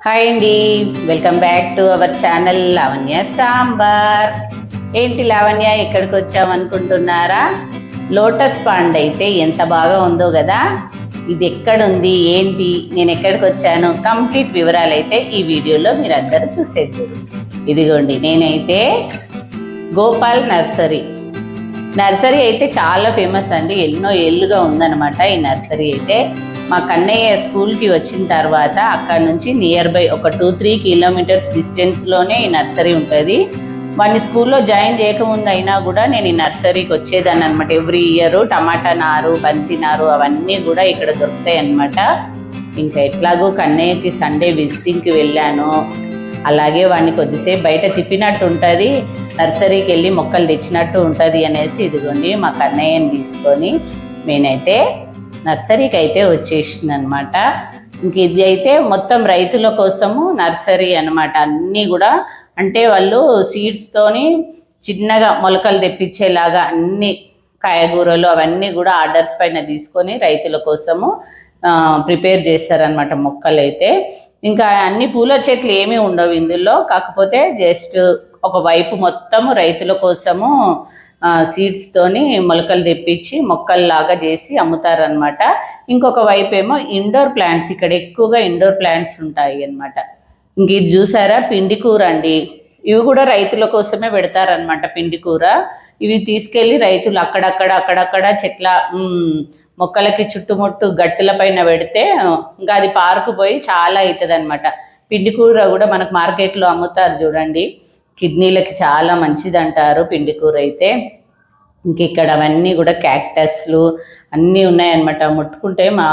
Hi అండి welcome back to our channel Lavanya sambar ఏంటి లావణ్య ఎక్కడికి వచ్చామనుకుంటున్నారా లోటస్ పాండ్ అయితే ఎంత బాగా ఉందో కదా? ఇది ఎక్కడుంది? ఏంటి? నేను ఎక్కడికి వచ్చాను? కంప్లీట్ వివరాలు అయితే ఈ వీడియోలో మీరు అందరూ చూసేద్దరు. ఇదిగోండి నేనైతే గోపాల్ నర్సరీ. నర్సరీ అయితే చాలా ఫేమస్ అండి. ఎన్నో ఏళ్ళుగా ఉందన్నమాట ఈ నర్సరీ అయితే. మా కన్నయ్య స్కూల్కి వచ్చిన తర్వాత అక్కడ నుంచి నియర్ బై ఒక టూ త్రీ కిలోమీటర్స్ డిస్టెన్స్లోనే ఈ నర్సరీ ఉంటుంది. వాడిని స్కూల్లో జాయిన్ చేయకముందు అయినా కూడా నేను ఈ నర్సరీకి వచ్చేదాన్ని అనమాట ఎవ్రీ ఇయర్ టమాటా నారు బంతి నారు అవన్నీ కూడా ఇక్కడ దొరుకుతాయి అన్నమాట ఇంకా ఎట్లాగో కన్నయ్యకి సండే విజిటింగ్కి వెళ్ళాను. అలాగే వాడిని కొద్దిసేపు బయట తిప్పినట్టు ఉంటుంది నర్సరీకి వెళ్ళి మొక్కలు తెచ్చినట్టు ఉంటుంది అనేసి ఇదిగోండి మా కన్నయ్యని తీసుకొని నేనైతే నర్సరీకి అయితే వచ్చేసింది అనమాట ఇంక ఇది అయితే మొత్తం రైతుల కోసము నర్సరీ అన్నమాట. అన్నీ కూడా అంటే వాళ్ళు సీడ్స్తోని చిన్నగా మొలకలు తెప్పించేలాగా అన్ని కాయగూరలు అవన్నీ కూడా ఆర్డర్స్ పైన తీసుకొని రైతుల కోసము ప్రిపేర్ చేస్తారనమాట మొక్కలు అయితే ఇంకా అన్ని పూల చెట్లు ఏమీ ఉండవు ఇందులో. కాకపోతే జస్ట్ ఒక వైపు మొత్తము రైతుల కోసము సీడ్స్తోని మొలకలు తెప్పించి మొక్కల్లాగా చేసి అమ్ముతారనమాట ఇంకొక వైపు ఏమో ఇండోర్ ప్లాంట్స్ ఇక్కడ ఎక్కువగా ఇండోర్ ప్లాంట్స్ ఉంటాయి అన్నమాట. ఇంక ఇది చూసారా? పిండి కూర అండి. ఇవి కూడా రైతుల కోసమే పెడతారనమాట పిండి కూర. ఇవి తీసుకెళ్ళి రైతులు అక్కడక్కడ అక్కడక్కడ చెట్ల మొక్కలకి చుట్టుముట్టు గట్టుల పైన పెడితే ఇంకా అది పారుకుపోయి చాలా అవుతుంది అనమాట పిండి కూర కూడా మనకు మార్కెట్లో అమ్ముతారు చూడండి. కిడ్నీలకి చాలా మంచిది అంటారు పిండి కూర అయితే. ఇంక ఇక్కడ అవన్నీ కూడా క్యాక్టస్లు అన్నీ ఉన్నాయన్నమాట. ముట్టుకుంటే మా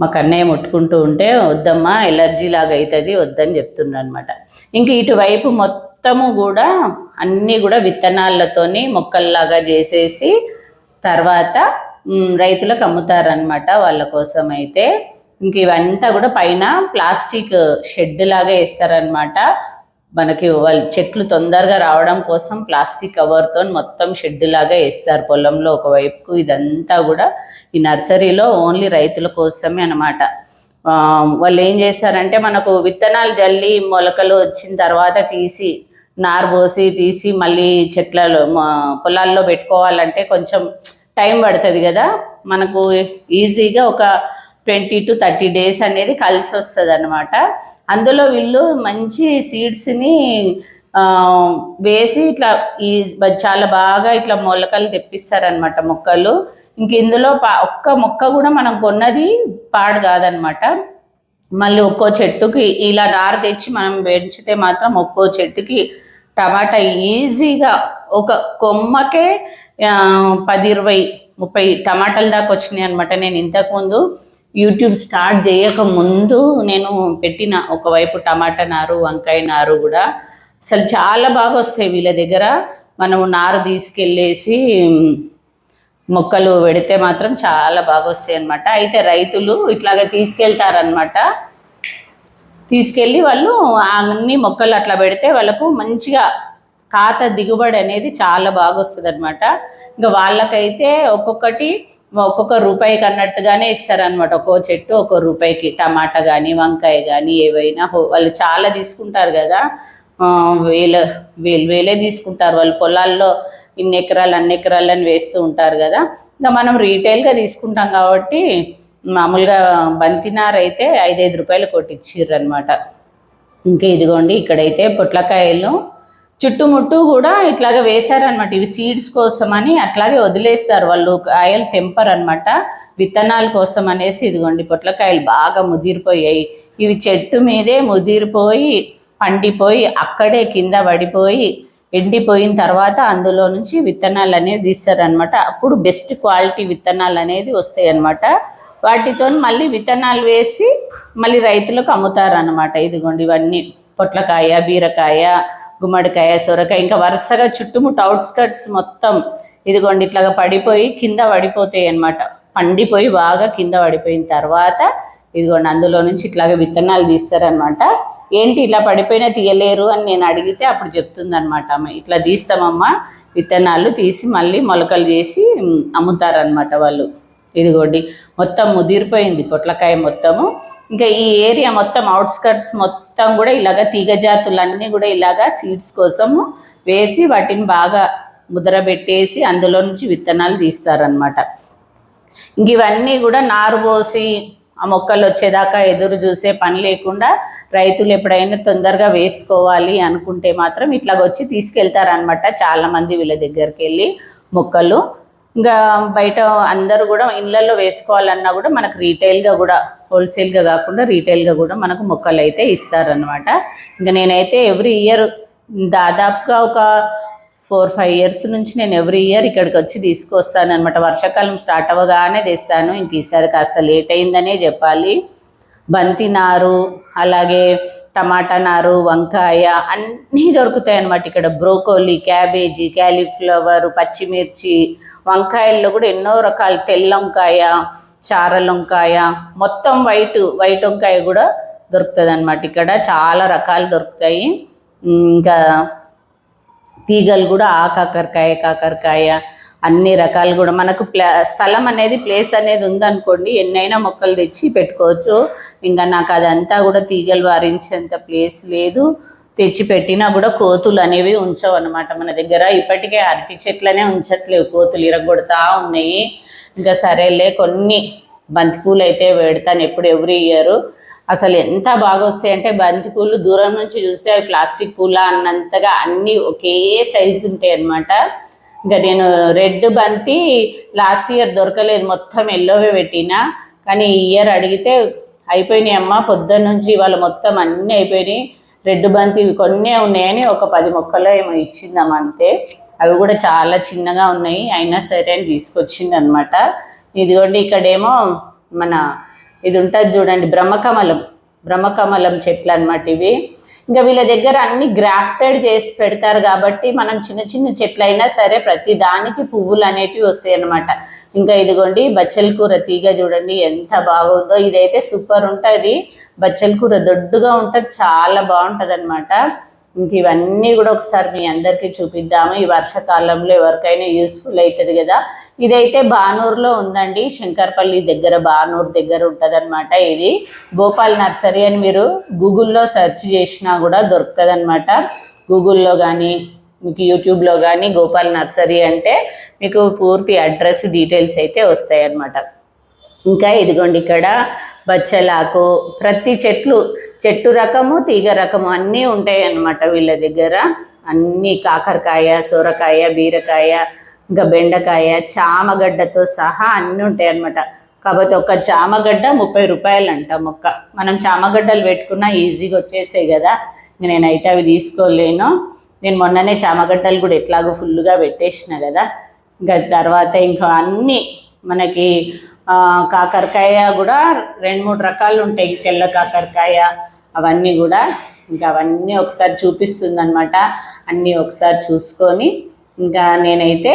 మా కన్నయ్య ముట్టుకుంటూ ఉంటే వద్దమ్మా ఎలర్జీ లాగా అవుతుంది వద్దని చెప్తున్నా అనమాట ఇంక ఇటువైపు మొత్తము కూడా అన్నీ కూడా విత్తనాలతోని మొక్కల్లాగా చేసేసి తర్వాత రైతులకు అమ్ముతారనమాట వాళ్ళ కోసం అయితే. ఇంక ఇవంతా కూడా పైన ప్లాస్టిక్ షెడ్ లాగా వేస్తారనమాట మనకి వాళ్ళు చెట్లు తొందరగా రావడం కోసం ప్లాస్టిక్ కవర్తో మొత్తం షెడ్ లాగా వేస్తారు పొలంలో ఒకవైపుకు. ఇదంతా కూడా ఈ నర్సరీలో ఓన్లీ రైతుల కోసమే అనమాట వాళ్ళు ఏం చేస్తారంటే మనకు విత్తనాలు జల్లి మొలకలు వచ్చిన తర్వాత తీసి నారు పోసి తీసి మళ్ళీ చెట్లలో పొలాల్లో పెట్టుకోవాలంటే కొంచెం టైం పడుతుంది కదా. మనకు ఈజీగా ఒక ట్వంటీ టు థర్టీ డేస్ అనేది కలిసి వస్తుంది అనమాట అందులో వీళ్ళు మంచి సీడ్స్ని వేసి ఇట్లా ఈ చాలా బాగా ఇట్లా మొలకలు తెప్పిస్తారనమాట మొక్కలు. ఇంక ఇందులో పా- ఒక్క మొక్క కూడా మనం కొన్నది పాడు కాదనమాట మళ్ళీ ఒక్కో చెట్టుకి ఇలా నారు తెచ్చి మనం పెంచితే మాత్రం ఒక్కో చెట్టుకి టమాటా ఈజీగా ఒక కొమ్మకే పది ఇరవై ముప్పై టమాటాల దాకా వచ్చినాయి అనమాట నేను ఇంతకుముందు యూట్యూబ్ స్టార్ట్ చేయక ముందు నేను పెట్టిన ఒకవైపు టమాటా నారు వంకాయ నారు కూడా. అసలు చాలా బాగా వస్తాయి వీళ్ళ దగ్గర. మనము నారు తీసుకెళ్ళేసి మొక్కలు పెడితే మాత్రం చాలా బాగా వస్తాయి అనమాట అయితే రైతులు ఇట్లాగా తీసుకెళ్తారనమాట తీసుకెళ్ళి వాళ్ళు అన్ని మొక్కలు అట్లా పెడితే వాళ్ళకు మంచిగా ఖాత దిగుబడి అనేది చాలా బాగా వస్తుంది అనమాట ఇంకా వాళ్ళకైతే ఒక్కొక్కటి ఒక్కొక్క రూపాయికి అన్నట్టుగానే ఇస్తారనమాట ఒక్కో చెట్టు ఒక్కో రూపాయికి టమాటా కానీ వంకాయ కానీ ఏవైనా వాళ్ళు చాలా తీసుకుంటారు కదా. వేల వేలు వేలే తీసుకుంటారు. వాళ్ళు పొలాల్లో ఇన్ని ఎకరాలు అన్ని ఎకరాలు అని వేస్తూ ఉంటారు కదా. ఇంకా మనం రీటైల్గా తీసుకుంటాం కాబట్టి మామూలుగా బంతినార్ అయితే ఐదైదు రూపాయలు కొట్టిచ్చిర్రు అనమాట ఇంకా ఇదిగోండి ఇక్కడైతే పొట్లకాయలు చుట్టుముట్టు కూడా ఇట్లాగే వేశారనమాట ఇవి సీడ్స్ కోసం అని అట్లాగే వదిలేస్తారు. వాళ్ళు కాయలు తెంపరు అనమాట విత్తనాల కోసం అనేసి ఇదిగోండి పొట్లకాయలు బాగా ముదిరిపోయాయి. ఇవి చెట్టు మీదే ముదిరిపోయి పండిపోయి అక్కడే కింద పడిపోయి ఎండిపోయిన తర్వాత అందులో నుంచి విత్తనాలు అనేవి తీస్తారనమాట అప్పుడు బెస్ట్ క్వాలిటీ విత్తనాలు అనేది వస్తాయి అన్నమాట వాటితో మళ్ళీ విత్తనాలు వేసి మళ్ళీ రైతులకు అమ్ముతారనమాట ఇదిగోండి ఇవన్నీ. పొట్లకాయ బీరకాయ గుమ్మడికాయ సొరకాయ ఇంకా వరుసగా చుట్టుముట్టు అవుట్స్కట్స్ మొత్తం ఇదిగోండి ఇట్లాగా పడిపోయి కింద పడిపోతాయి అనమాట పండిపోయి బాగా కింద పడిపోయిన తర్వాత ఇదిగోండి అందులో నుంచి ఇట్లాగే విత్తనాలు తీస్తారనమాట ఏంటి ఇట్లా పడిపోయినా తీయలేరు అని నేను అడిగితే అప్పుడు చెప్తుందనమాట అమ్మ. ఇట్లా తీస్తామమ్మా విత్తనాలు తీసి మళ్ళీ మొలకలు చేసి అమ్ముతారనమాట వాళ్ళు. ఇదిగోండి మొత్తం ముదిరిపోయింది పొట్లకాయ మొత్తము. ఇంకా ఈ ఏరియా మొత్తం అవుట్స్కట్స్ మొత్తం కూడా ఇలాగ తీగ జాతులన్నీ కూడా ఇలాగా సీడ్స్ కోసము వేసి వాటిని బాగా ముద్రబెట్టేసి అందులో నుంచి విత్తనాలు తీస్తారనమాట ఇంక ఇవన్నీ కూడా నారు పోసి ఆ మొక్కలు వచ్చేదాకా ఎదురు చూసే పని లేకుండా రైతులు ఎప్పుడైనా తొందరగా వేసుకోవాలి అనుకుంటే మాత్రం ఇట్లాగ వచ్చి తీసుకెళ్తారనమాట చాలామంది వీళ్ళ దగ్గరికి వెళ్ళి మొక్కలు. ఇంకా బయట అందరూ కూడా ఇళ్ళల్లో వేసుకోవాలన్నా కూడా మనకు రీటైల్గా కూడా హోల్సేల్గా కాకుండా రీటైల్గా కూడా మనకు మొక్కలు అయితే ఇస్తారనమాట ఇంకా నేనైతే ఎవ్రీ ఇయర్ దాదాపుగా ఒక ఫోర్ ఫైవ్ ఇయర్స్ నుంచి నేను ఎవ్రీ ఇయర్ ఇక్కడికి వచ్చి తీసుకొస్తాను అనమాట వర్షాకాలం స్టార్ట్ అవ్వగానే తెస్తాను. ఇంక ఈసారి కాస్త లేట్ అయిందనే చెప్పాలి. బంతి నారు అలాగే టమాటా నారు వంకాయ అన్నీ దొరుకుతాయి అన్నమాట ఇక్కడ బ్రోకోలీ క్యాబేజీ క్యాలీఫ్లవర్ పచ్చిమిర్చి వంకాయల్లో కూడా ఎన్నో రకాలు తెల్ల వంకాయ చారల వంకాయ మొత్తం వైట్ వైట్ వంకాయ కూడా దొరుకుతుంది అనమాట ఇక్కడ చాలా రకాలు దొరుకుతాయి. ఇంకా తీగలు కూడా ఆ కాకరకాయ కాకరకాయ అన్ని రకాలు కూడా. మనకు ప్లా స్థలం అనేది ప్లేస్ అనేది ఉందనుకోండి ఎన్నైనా మొక్కలు తెచ్చి పెట్టుకోవచ్చు. ఇంకా నాకు అదంతా కూడా తీగలు వారించేంత ప్లేస్ లేదు. తెచ్చి పెట్టినా కూడా కోతులు అనేవి ఉంచవు అనమాట మన దగ్గర. ఇప్పటికే అరటి చెట్లనే ఉంచట్లేవు. కోతులు ఇరగొడతా ఉన్నాయి. ఇంకా సరేలే కొన్ని బంతిపూలు అయితే పెడతాను ఎప్పుడు ఎవ్రీ ఇయర్. అసలు ఎంత బాగా వస్తాయి అంటే బంతి పూలు దూరం నుంచి చూస్తే అవి ప్లాస్టిక్ పూల అన్నంతగా అన్నీ ఒకే సైజు ఉంటాయి అన్నమాట. ఇంకా నేను రెడ్ బంతి లాస్ట్ ఇయర్ దొరకలేదు. మొత్తం ఎల్లోవే పెట్టినా. కానీ ఈ ఇయర్ అడిగితే అయిపోయినాయి అమ్మ. పొద్దున్న నుంచి ఇవాళ మొత్తం అన్నీ అయిపోయినాయి. రెడ్ బంతి ఇవి కొన్నే ఉన్నాయని ఒక పది మొక్కలు ఏమో ఇచ్చిందాం అంతే. అవి కూడా చాలా చిన్నగా ఉన్నాయి. అయినా సరే అని తీసుకొచ్చింది అనమాట ఇదిగోండి ఇక్కడేమో మన ఇది ఉంటుంది చూడండి బ్రహ్మకమలం. బ్రహ్మకమలం చెట్లు అనమాట ఇవి. ఇంకా వీళ్ళ దగ్గర అన్ని గ్రాఫ్టెడ్ చేసి పెడతారు కాబట్టి మనం చిన్న చిన్న చెట్లయినా సరే ప్రతి దానికి పువ్వులు అనేటివి వస్తాయి అనమాట ఇంకా ఇదిగోండి బచ్చల కూర తీగ చూడండి ఎంత బాగుందో. ఇదైతే సూపర్ ఉంటుంది. బచ్చల కూర దొడ్డుగా ఉంటుంది చాలా బాగుంటుంది అనమాట ఇంక ఇవన్నీ కూడా ఒకసారి మీ అందరికీ చూపిద్దాము. ఈ వర్షాకాలంలో ఎవరికైనా యూస్ఫుల్ అవుతుంది కదా. ఇదైతే బానూరులో ఉందండి. శంకర్పల్లి దగ్గర బానూరు దగ్గర ఉంటుందన్నమాట ఇది. గోపాల్ నర్సరీ అని మీరు గూగుల్లో సెర్చ్ చేసినా కూడా దొరుకుతుంది అనమాట గూగుల్లో కానీ మీకు యూట్యూబ్లో కానీ గోపాల్ నర్సరీ అంటే మీకు పూర్తి అడ్రస్ డీటెయిల్స్ అయితే వస్తాయి అన్నమాట ఇంకా ఇదిగోండి ఇక్కడ బచ్చలాకు ప్రతి చెట్లు చెట్టు రకము తీగ రకము అన్నీ ఉంటాయి అన్నమాట వీళ్ళ దగ్గర. అన్నీ కాకరకాయ సొరకాయ బీరకాయ ఇంకా బెండకాయ చామగడ్డతో సహా అన్నీ ఉంటాయి అన్నమాట. కాకపోతే ఒక చామగడ్డ ముప్పై రూపాయలు అంట మొక్క. మనం చామగడ్డలు పెట్టుకున్నా ఈజీగా వచ్చేసాయి కదా. నేనైతే అవి తీసుకోలేను. నేను మొన్ననే చామగడ్డలు కూడా ఎట్లాగో ఫుల్గా పెట్టేసిన కదా. ఇంకా తర్వాత ఇంకా అన్నీ మనకి కాకరకాయ కూడా రెండు మూడు రకాలు ఉంటాయి. తెల్ల కాకరకాయ అవన్నీ కూడా. ఇంకా అవన్నీ ఒకసారి చూపిస్తుంది అనమాట అన్నీ ఒకసారి చూసుకొని ఇంకా నేనైతే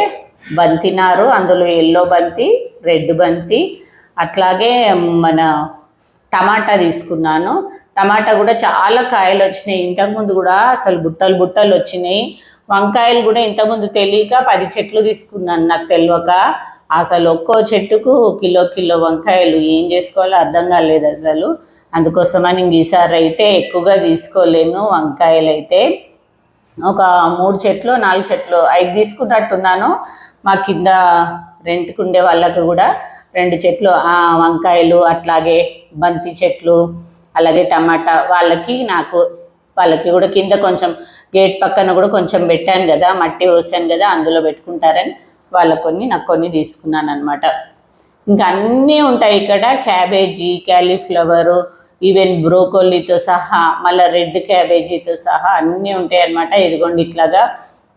బంతినారు అందులో ఎల్లో బంతి రెడ్ బంతి అట్లాగే మన టమాటా తీసుకున్నాను. టమాటా కూడా చాలా కాయలు వచ్చినాయి. ఇంతకుముందు కూడా అసలు బుట్టలు బుట్టలు వచ్చినాయి. వంకాయలు కూడా ఇంతకుముందు తెలియక పది చెట్లు తీసుకున్నాను. నాకు తెలియక అసలు ఒక్కో చెట్టుకు కిలో కిలో వంకాయలు ఏం చేసుకోవాలో అర్థం కాలేదు అసలు. అందుకోసమని ఈసారి అయితే ఎక్కువగా తీసుకోలేను వంకాయలు అయితే ఒక మూడు చెట్లు నాలుగు చెట్లు ఐదు తీసుకున్నట్టున్నాను. మా కింద రెంట్కుండే వాళ్ళకు కూడా రెండు చెట్లు ఆ, వంకాయలు అట్లాగే బంతి చెట్లు అలాగే టమాటా వాళ్ళకి నాకు వాళ్ళకి కూడా కింద కొంచెం గేట్ పక్కన కూడా కొంచెం పెట్టాను కదా మట్టి పోసాను కదా అందులో పెట్టుకుంటారని. వాళ్ళ కొన్ని నాకు కొన్ని తీసుకున్నాను అనమాట ఇంకా అన్నీ ఉంటాయి ఇక్కడ. క్యాబేజీ క్యాలీఫ్లవరు ఈవెన్ బ్రోకోలీతో సహా మళ్ళీ రెడ్ క్యాబేజీతో సహా అన్నీ ఉంటాయి అనమాట ఇదిగోండి ఇట్లాగా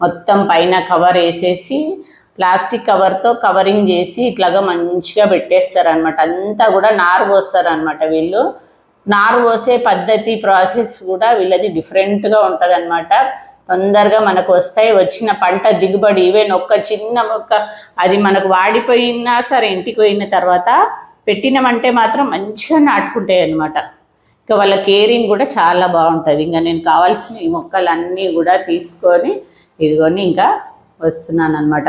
మొత్తం పైన కవర్ వేసేసి ప్లాస్టిక్ కవర్తో కవరింగ్ చేసి ఇట్లాగా మంచిగా పెట్టేస్తారనమాట అంతా కూడా నారు పోస్తారనమాట వీళ్ళు. నారు పోసే పద్ధతి ప్రాసెస్ కూడా వీళ్ళది డిఫరెంట్గా ఉంటుంది తొందరగా మనకు వస్తాయి. వచ్చిన పంట దిగుబడి ఈవెన్ ఒక్క చిన్న మొక్క అది మనకు వాడిపోయినా సరే ఇంటికి పోయిన తర్వాత పెట్టినామంటే మాత్రం మంచిగా నాటుకుంటాయి అన్నమాట. ఇంకా వాళ్ళ కేరింగ్ కూడా చాలా బాగుంటుంది. ఇంకా నేను కావాల్సిన ఈ మొక్కలన్నీ కూడా తీసుకొని ఇదిగోని ఇంకా వస్తున్నాను అనమాట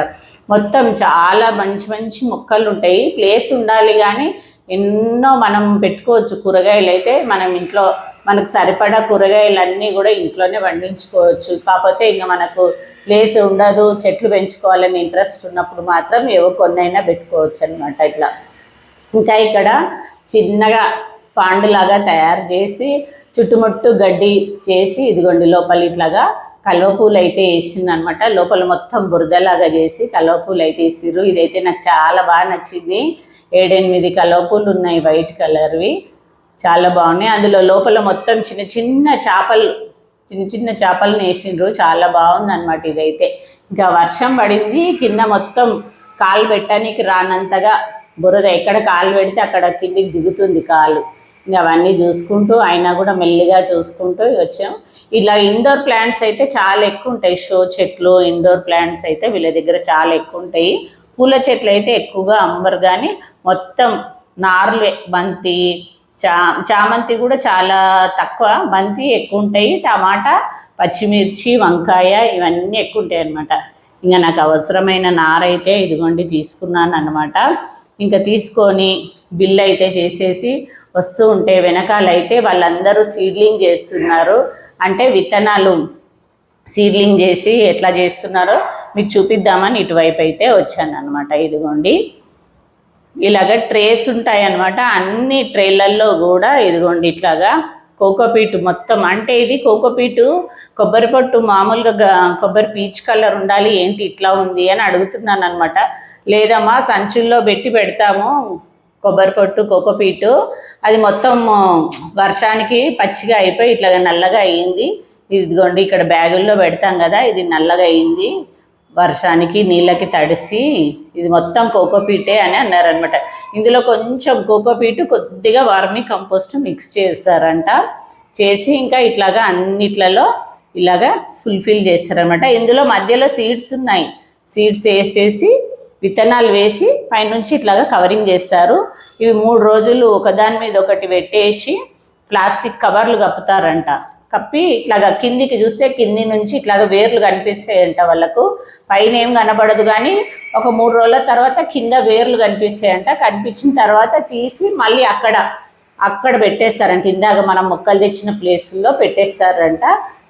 మొత్తం చాలా మంచి మంచి మొక్కలు ఉంటాయి ప్లేస్ ఉండాలి కానీ ఎన్నో మనం పెట్టుకోవచ్చు. కూరగాయలు అయితే మనం ఇంట్లో మనకు సరిపడా కూరగాయలు అన్నీ కూడా ఇంట్లోనే పండించుకోవచ్చు. కాకపోతే ఇంకా మనకు ప్లేస్ ఉండదు చెట్లు పెంచుకోవాలని ఇంట్రెస్ట్ ఉన్నప్పుడు మాత్రం ఏవో కొన్నైనా పెట్టుకోవచ్చు అనమాట ఇట్లా. ఇంకా ఇక్కడ చిన్నగా పాండులాగా తయారు చేసి చుట్టుముట్టు గడ్డి చేసి ఇదిగోండి లోపల ఇట్లాగా కలువ పూలు అయితే వేసింది అనమాట లోపల మొత్తం బురదలాగా చేసి కలువ పూలు అయితే వేసిర్రు. ఇదైతే నాకు చాలా బాగా నచ్చింది. ఏడెనిమిది కలువ పూలు ఉన్నాయి వైట్ కలర్వి. చాలా బాగున్నాయి. అందులో లోపల మొత్తం చిన్న చిన్న చేపలు చిన్న చిన్న చేపలను వేసిండ్రు. చాలా బాగుంది అనమాట ఇదైతే. ఇంకా వర్షం పడింది. కింద మొత్తం కాలు పెట్టడానికి రానంతగా బురద ఎక్కడ కాలు పెడితే అక్కడ కిందికి దిగుతుంది కాలు. ఇంకా అవన్నీ చూసుకుంటూ అయినా కూడా మెల్లిగా చూసుకుంటూ వచ్చాం. ఇలా ఇండోర్ ప్లాంట్స్ అయితే చాలా ఎక్కువ ఉంటాయి. షో చెట్లు ఇండోర్ ప్లాంట్స్ అయితే వీళ్ళ దగ్గర చాలా ఎక్కువ ఉంటాయి. పూల చెట్లు అయితే ఎక్కువగా అమ్మరు కానీ మొత్తం నార్లే బంతి చా చామంతి కూడా చాలా తక్కువ బంతి ఎక్కువ ఉంటాయి టమాటా పచ్చిమిర్చి వంకాయ ఇవన్నీ ఎక్కువ ఉంటాయి అన్నమాట. ఇంకా నాకు అవసరమైన నారైతే ఇదిగోండి తీసుకున్నాను అనమాట ఇంకా తీసుకొని బిల్ అయితే చేసేసి వస్తూ ఉంటే వెనకాల అయితే వాళ్ళందరూ సీడ్లింగ్ చేస్తున్నారు. అంటే విత్తనాలు సీడ్లింగ్ చేసి ఎట్లా చేస్తున్నారో మీకు చూపిద్దామని ఇటువైపు అయితే వచ్చాను అనమాట ఇదిగోండి. ఇలాగ ట్రేస్ ఉంటాయి అన్నమాట అన్ని ట్రేలల్లో కూడా ఇదిగోండి ఇట్లాగా కోకోపీట్ మొత్తం. అంటే ఇది కోకోపీటు కొబ్బరి పొట్టు మామూలుగా కొబ్బరి పీచ్ కలర్ ఉండాలి ఏంటి ఇట్లా ఉంది అని అడుగుతున్నాను అనమాట లేదమ్మా సంచుల్లో పెట్టి పెడతాము కొబ్బరి పొట్టు కోకోపీటు అది మొత్తం వర్షానికి పచ్చిగా అయిపోయి ఇట్లాగా నల్లగా అయ్యింది. ఇదిగోండి ఇక్కడ బ్యాగుల్లో పెడతాం కదా ఇది నల్లగా అయ్యింది. వర్షానికి నీళ్ళకి తడిసి ఇది మొత్తం కోకోపీటే అని అన్నారనమాట ఇందులో కొంచెం కోకోపీటు కొద్దిగా వర్మి కంపోస్ట్ మిక్స్ చేస్తారంట చేసి ఇంకా ఇట్లాగా అన్నిట్లలో ఇలాగా ఫుల్ఫిల్ చేస్తారనమాట ఇందులో మధ్యలో సీడ్స్ ఉన్నాయి. సీడ్స్ వేసేసి విత్తనాలు వేసి పైనుంచి ఇట్లాగా కవరింగ్ చేస్తారు. ఇవి మూడు రోజులు ఒకదాని మీద ఒకటి పెట్టేసి ప్లాస్టిక్ కవర్లు కప్పుతారంట. కప్పి ఇట్లాగా కిందికి చూస్తే కింది నుంచి ఇట్లాగా వేర్లు కనిపిస్తాయంట వాళ్ళకు. పైన ఏం కనబడదు కానీ ఒక మూడు రోజుల తర్వాత కింద వేర్లు కనిపిస్తాయంట. కనిపించిన తర్వాత తీసి మళ్ళీ అక్కడ అక్కడ పెట్టేస్తారంట. ఇందాక మనం మొక్కలు తెచ్చిన ప్లేసుల్లో పెట్టేస్తారంట.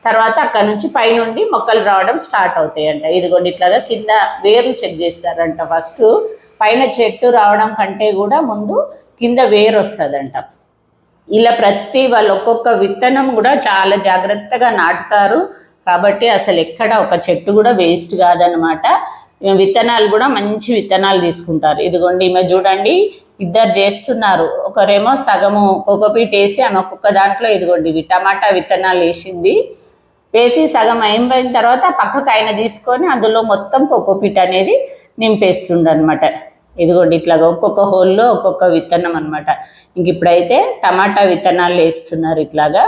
తర్వాత అక్కడ నుంచి పైనుండి మొక్కలు రావడం స్టార్ట్ అవుతాయంట. ఇదిగోండి ఇట్లాగా కింద వేర్లు చెక్ చేస్తారంట. ఫస్ట్ పైన చెట్టు రావడం కంటే కూడా ముందు కింద వేరు వస్తుందంట. ఇలా ప్రతి వాళ్ళు ఒక్కొక్క విత్తనం కూడా చాలా జాగ్రత్తగా నాటుతారు. కాబట్టి అసలు ఎక్కడ ఒక చెట్టు కూడా వేస్ట్ కాదనమాట విత్తనాలు కూడా మంచి విత్తనాలు తీసుకుంటారు. ఇదిగోండి ఈమె చూడండి ఇద్దరు చేస్తున్నారు. ఒకరేమో సగము కోకోపీట్ వేసి ఆమె ఒక్కొక్క దాంట్లో ఇదిగోండి ఇవి టమాటా విత్తనాలు వేసింది. వేసి సగం అయిపోయిన తర్వాత పక్కకు ఆయన తీసుకొని అందులో మొత్తం కోకోపీట్ అనేది నింపేస్తుండనమాట ఇదిగోండి ఇట్లాగా ఒక్కొక్క హోల్లో ఒక్కొక్క విత్తనం అనమాట ఇంక ఇప్పుడైతే టమాటా విత్తనాలు వేస్తున్నారు ఇట్లాగా.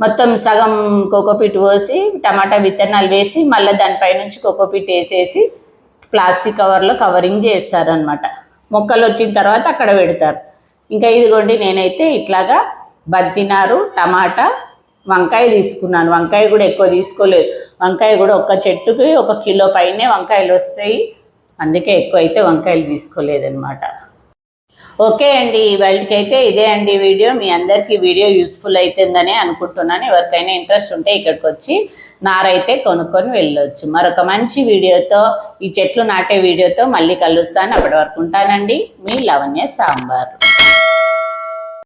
మొత్తం సగం కోకోపీట్ పోసి టమాటా విత్తనాలు వేసి మళ్ళీ దానిపైనుంచి కోకోపీట్ వేసేసి ప్లాస్టిక్ కవర్లో కవరింగ్ చేస్తారనమాట మొక్కలు వచ్చిన తర్వాత అక్కడ పెడతారు. ఇంకా ఇదిగోండి నేనైతే ఇట్లాగా బంతినారు టమాటా వంకాయ తీసుకున్నాను. వంకాయ కూడా ఎక్కువ తీసుకోలేదు. వంకాయ కూడా ఒక చెట్టుకి ఒక కిలో పైనే వంకాయలు వస్తాయి. అందుకే ఎక్కువ అయితే వంకాయలు తీసుకోలేదన్నమాట. ఓకే అండి ఇవాళకైతే ఇదే అండి వీడియో. మీ అందరికీ వీడియో యూస్ఫుల్ అవుతుందని అనుకుంటున్నాను. ఎవరికైనా ఇంట్రెస్ట్ ఉంటే ఇక్కడికి వచ్చి నారైతే కొనుక్కొని వెళ్ళొచ్చు. మరొక మంచి వీడియోతో ఈ చెట్లు నాటే వీడియోతో మళ్ళీ కలుస్తాను. అప్పటి వరకు ఉంటానండి. మీ లవణ్య సాంబార్.